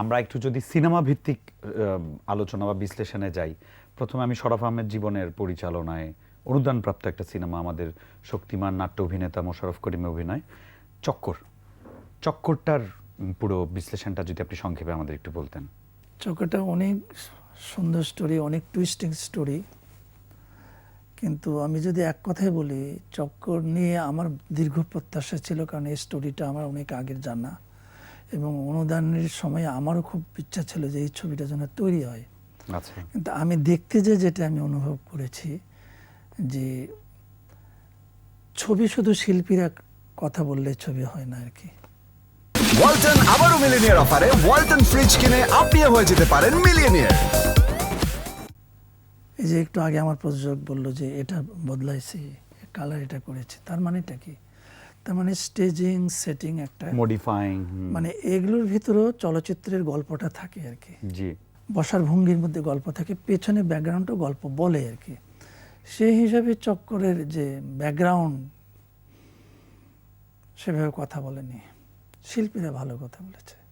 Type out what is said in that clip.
আমরা একটু যদি সিনেমা ভিত্তিক আলোচনা বা বিশ্লেষণে যাই, প্রথমে আমি শরাফ আহমেদ জীবনের পরিচালনায় অনুদানপ্রাপ্ত একটা সিনেমা আমাদের শক্তিমান নাট্য অভিনেতা মোশারফ করিমের অভিনয়, চক্কর। চক্করটার পুরো বিশ্লেষণটা যদি আপনি সংক্ষেপে আমাদের একটু বলতেন। চক্করটা অনেক সুন্দর স্টোরি অনেক টুইস্টিং স্টোরি কিন্তু আমি যদি এক কথায় বলি, চক্কর নিয়ে আমার দীর্ঘ প্রত্যাশা ছিল, কারণ এই স্টোরিটা আমার অনেক আগের জানা। এবং অনুদানের সময় আমারও খুব ইচ্ছা ছিল যে এই ছবিটা যেন তৈরি হয়। আচ্ছা। কিন্তু আমি দেখতে যে যেটা আমি অনুভব করেছি যে ছবি শুধু শিল্পীরা কথা বললে ছবি হয় না আর কি। ওয়ালটন আবারও মিলিনিয়ার অফারে ওয়ালটন ফ্রিজ কিনে আপনিও হয়ে যেতে পারেন মিলিয়নিয়ার। এই যে একটু আগে আমার প্রযোজক বলল যে এটা বদলাইছি কালার এটা করেছি তার মানেটা কি? তার মানে স্টেজিং সেটিং একটা মডিফাইং মানে এগুলোর ভিতরেও চলচ্চিত্রের গল্পটা থাকে আর কি। জি। বসার ভঙ্গির মধ্যে গল্প থাকে পেছনে ব্যাকগ্রাউন্ডও গল্প বলে আর কি। সেই হিসাবে চক্করের যে ব্যাকগ্রাউন্ড সেভাবে কথা বলেনি। শিল্পীরা ভালো কথা বলেছে।